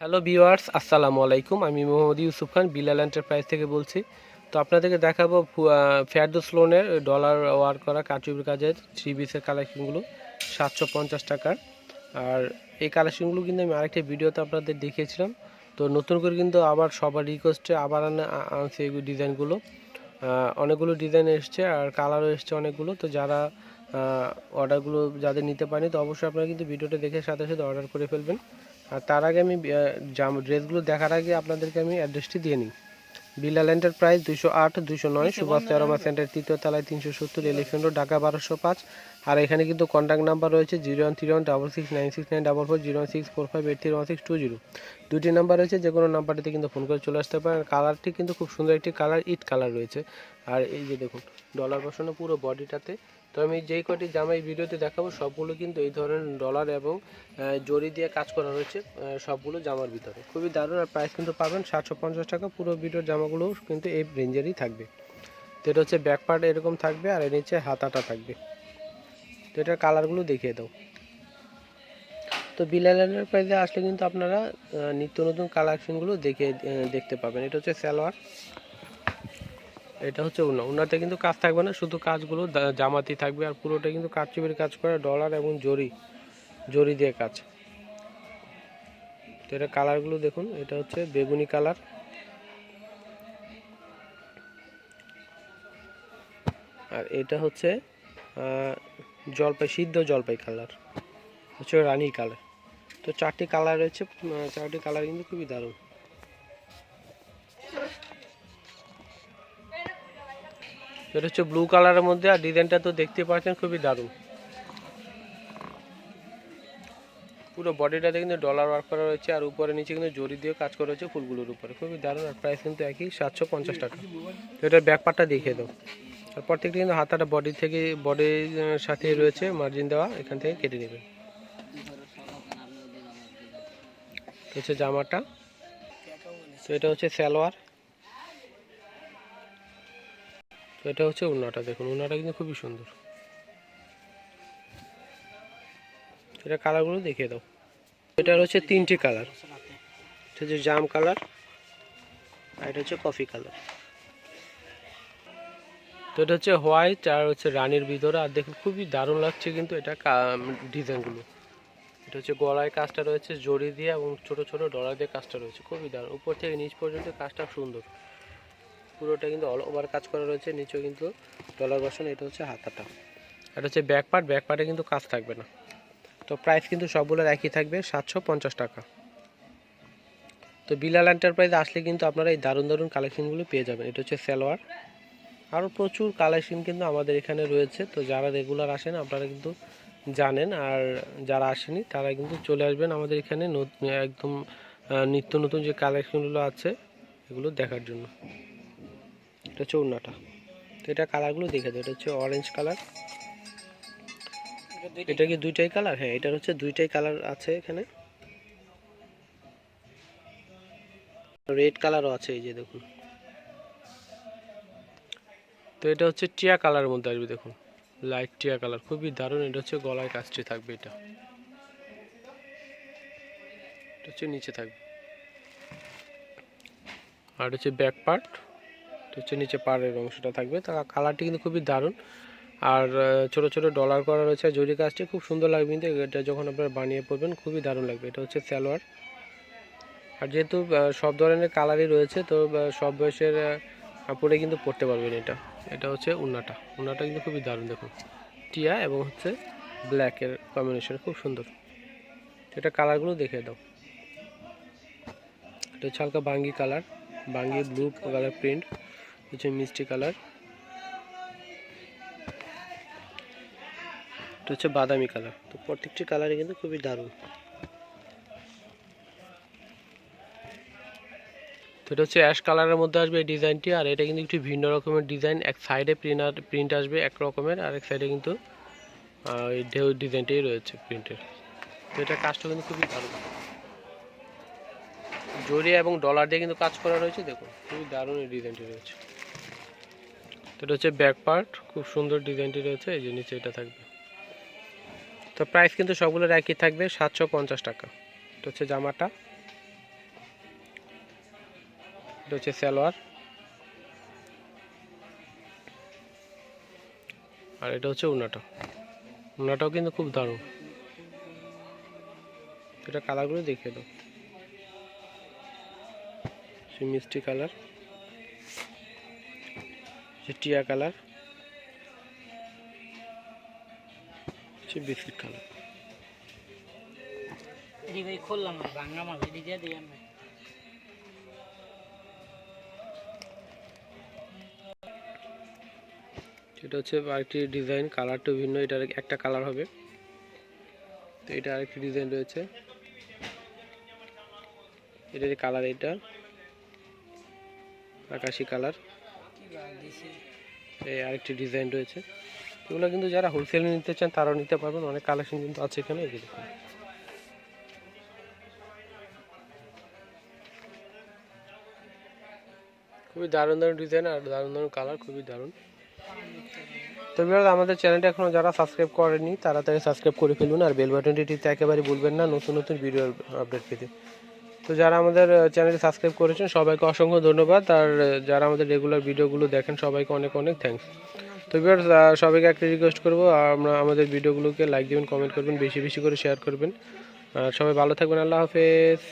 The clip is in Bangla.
হ্যালো ভিউয়ার্স, আসসালামু আলাইকুম। আমি মোহাম্মদ ইউসুফ খান, বিলাল এন্টারপ্রাইজ থেকে বলছি। তো আপনাদেরকে দেখাবো ফেয়ারদোস লোনের ডলার ওয়ার করা কারচুপির কাজের থ্রি পিসের কালেকশনগুলো সাতশো পঞ্চাশ টাকার। আর এই কালেকশনগুলো কিন্তু আমি আরেকটি ভিডিওতে আপনাদের দেখিয়েছিলাম। তো নতুন করে কিন্তু আবার সবার রিকোয়েস্টে আবার আনছি এই ডিজাইনগুলো অনেকগুলো ডিজাইন এসছে আর কালারও এসছে অনেকগুলো। তো যারা অর্ডারগুলো যাদের নিতে পারেনি, তো অবশ্যই আপনারা কিন্তু ভিডিওটা দেখে সাথে সাথে অর্ডার করে ফেলবেন। আর তার আগে আমি জাম ড্রেসগুলো দেখার আগে আপনাদেরকে আমি অ্যাড্রেসটি দিয়ে নিই। বিলাল এন্টারপ্রাইজ দুশো আট দুশো নয় সুভাষ তেরোমা সেন্টার তৃতীয় তলায় তিনশো সত্তর এলিফেন্ট রোড ঢাকা বারোশো পাঁচ। আর এখানে কিন্তু কন্ট্যাক্ট নাম্বার রয়েছে zero one three one double six nine six nine double four zero six four five eight three one six two zero. দুটি নাম্বার রয়েছে যে কোনো নাম্বারটিতে কিন্তু ফোন করে চলে আসতে পারেন। কালারটি কিন্তু খুব সুন্দর একটি কালার ইট কালার রয়েছে। আর এই যে দেখুন ডলার বসানো পুরো বডিটাতে তো আমি যেই কটি জামা এই ভিডিওতে দেখাবো, সবগুলো কিন্তু এই ধরনের ডলার এবং জরি দিয়ে কাজ করা রয়েছে সবগুলো জামার ভিতরে। খুবই দারুণ আর প্রাইস কিন্তু পাবেন সাতশো পঞ্চাশ টাকা, পুরো ভিডিওর জামাগুলো কিন্তু এই রেঞ্জেরই থাকবে। তো এটা হচ্ছে ব্যাক পার্ট এরকম থাকবে আর এর নিচে হাতাটা থাকবে। তো এটার কালারগুলো দেখিয়ে দাও। তো বিলালের প্রাইসে আসলে কিন্তু আপনারা নিত্য নতুন কালেকশনগুলো দেখে দেখতে পাবেন। এটা হচ্ছে সালোয়ার। এটা হচ্ছে উন্না উন্নাতে কিন্তু কাজ থাকবে না, শুধু কাজগুলো জামাতি থাকবে আর পুরোটা কিন্তু কারচুপির কাজ করে ডলার এবং জরি জরি দিয়ে কাজ। তো এটা কালারগুলো দেখুন, এটা হচ্ছে বেগুনি কালার আর এটা হচ্ছে জলপাই, সিদ্ধ জলপাই কালার হচ্ছে রানী কালার তো চারটি কালার রয়েছে চারটি কালার কিন্তু খুবই দারুণ। এটা হচ্ছে ব্লু কালারের মধ্যে, আর ডিজাইনটা তো দেখতে পাচ্ছেন, খুবই দারুণ। পুরো বডিটাতে কিন্তু ডলার ওয়ার্ক করা রয়েছে, আর উপরে, নিচে কিন্তু জরি দিয়ে কাজ করা রয়েছে ফুলগুলোর উপরে। খুবই দারুণ, আর প্রাইস কিন্তু একই, সাতশো পঞ্চাশ টাকা। তো এটার ব্যাকপারটা দেখিয়ে দাও। আর প্রত্যেকটা কিন্তু হাতাটা বডি থেকে বডির সাথে রয়েছে মার্জিন দেওয়া, এখান থেকে কেটে নেবেন হচ্ছে জামাটা। তো এটা হচ্ছে সালোয়ার। এটা হচ্ছে উনাটা, দেখুন, উনাটা কিন্তু খুবই সুন্দর। এটা কালারগুলো দেখিয়ে দাও। এটার হচ্ছে তিনটি কালার। এটা হচ্ছে জাম কালার আর এটা হচ্ছে কফি কালার। তো এটা হচ্ছে হোয়াইট আর হচ্ছে রানীর ভিতরে। আর দেখুন, খুবই দারুণ লাগছে কিন্তু এটা ডিজাইনগুলো। এটা হচ্ছে গলায় কাজটা রয়েছে, জড়ি দিয়ে এবং ছোট ছোট ডলার দিয়ে কাজটা রয়েছে। খুবই দারুণ। উপর থেকে নিচ পর্যন্ত কাজটা সুন্দর। পুরোটা কিন্তু অল ওভার কাজ করা রয়েছে, নিচেও কিন্তু ডলার বসানো এটা হচ্ছে হাতাটা এটা হচ্ছে ব্যাক পার্ট ব্যাক পার্টে কিন্তু কাজ থাকবে না। তো প্রাইস কিন্তু সবগুলোর একই থাকবে, সাতশো পঞ্চাশ টাকা। তো বিলাল এন্টারপ্রাইজ আসলে কিন্তু আপনারা এই দারুণ দারুণ কালেকশনগুলো পেয়ে যাবেন। এটা হচ্ছে সালোয়ার। আরও প্রচুর কালেকশন কিন্তু আমাদের এখানে রয়েছে। তো যারা রেগুলার আসেন, আপনারা কিন্তু জানেন। আর যারা আসেনি, তারা কিন্তু চলে আসবেন আমাদের এখানে একদম নিত্য নতুন যে কালেকশনগুলো আছে, এগুলো দেখার জন্য। এটা হচ্ছে উন্নাটা তো এটা কালারগুলো দেখে দাও এটা হচ্ছে অরেঞ্জ কালার এটা কি দুইটাই কালার হ্যাঁ এটার হচ্ছে দুইটাই কালার আছে এখানে। রেড কালারও আছে এই যে দেখুন। তো এটা হচ্ছে টিয়া কালারের মধ্যে আসবে দেখুন। লাইট টিয়া কালার খুবই দারুণ। এটা হচ্ছে গলায় কাজটি থাকবে এটা। এটা হচ্ছে নিচে থাকবে। আর হচ্ছে ব্যাক পার্ট হচ্ছে নিচে পাড়ের অংশটা থাকবে। তা কালারটি কিন্তু খুবই দারুণ। আর ছোট ছোট ডলার করা রয়েছে। জরি কাজটি খুব সুন্দর লাগবে কিন্তু এটা যখন আপনারা বানিয়ে পড়বেন খুবই দারুণ লাগবে। এটা হচ্ছে সালোয়ার। আর যেহেতু সব ধরনের কালারই রয়েছে, তো সব বয়সের কাপড়ে কিন্তু পরতে পারবেন এটা। এটা হচ্ছে উন্নাটা। উন্নাটা কিন্তু খুবই দারুণ, দেখুন। টিয়া এবং হচ্ছে ব্ল্যাকের কম্বিনেশন খুব সুন্দর। এটা কালারগুলো দেখে দাও। এটা হচ্ছে হালকা বাঙ্গি কালার বাঙ্গি ব্লু কালার প্রিন্ট হচ্ছে মিষ্টি কালার। এটা হচ্ছে বাদামি কালার। তো প্রত্যেকটি কালারই কিন্তু খুবই দারুণ। তো এটা হচ্ছে অ্যাশ কালারের মধ্যে আসবে এই ডিজাইনটি, আর এটা কিন্তু একটু ভিন্ন রকমের ডিজাইন। এক সাইডে প্রিন্টার প্রিন্ট আসবে এক রকমের আর এক সাইডে কিন্তু এই ঢেউ ডিজাইনটাই রয়েছে প্রিন্টের তো এটা কাজটা কিন্তু খুবই দারুণ। জরি এবং ডলার দিয়ে কিন্তু কাজ করা রয়েছে, দেখুন, খুবই দারুণ এই ডিজাইনটি রয়েছে। তো এটা হচ্ছে ব্যাক পার্ট খুব সুন্দর ডিজাইনটি রয়েছে, এই যে নিচে এটা থাকবে। তো প্রাইস কিন্তু সবগুলোর একই থাকবে, সাতশো পঞ্চাশ টাকা। এটা হচ্ছে জামাটা। এটা হচ্ছে সালোয়ার। আর এটা হচ্ছে উনাটা। উনাটাও কিন্তু খুব দারুণ। এটা কালারগুলো দেখিয়ে দাও। সে মিষ্টি কালার। টিয়া কালার সে বিস্কিট কালার। খুললাম ভাঙা মাছ এটি দিয়ে এটা হচ্ছে আরেকটি ডিজাইন কালারটা ভিন্ন এটার একটা কালার হবে। তো এটা আরেকটি ডিজাইন রয়েছে। এটার কালার এটা আকাশি কালার এই আরেকটি ডিজাইন রয়েছে। এগুলো কিন্তু যারা হোলসেলে নিতে চান, তারাও নিতে পারবেন। অনেক কালেকশন কিন্তু আছে এখানে, এই দেখুন। খুবই দারুণ দারুণ ডিজাইন আর দারুণ দারুণ কালার খুবই দারুণ। তো বিহার আমাদের চ্যানেলটা এখনও যারা সাবস্ক্রাইব করেনি তারা তাকে সাবস্ক্রাইব করে ফেলুন আর বেল বাটনটি টিপতে একেবারে ভুলবেন না। নতুন নতুন ভিডিও আপডেট পেতে। তো যারা আমাদের চ্যানেলটি সাবস্ক্রাইব করেছেন, সবাইকে অসংখ্য ধন্যবাদ। আর যারা আমাদের রেগুলার ভিডিওগুলো দেখেন, সবাইকে অনেক অনেক থ্যাংকস তো এবার সবাইকে একটা রিকোয়েস্ট করব, আমরা আমাদের ভিডিওগুলোকে লাইক দিবেন কমেন্ট করবেন, বেশি বেশি করে শেয়ার করবেন। আর সবাই ভালো থাকবেন, আল্লাহ হাফেজ।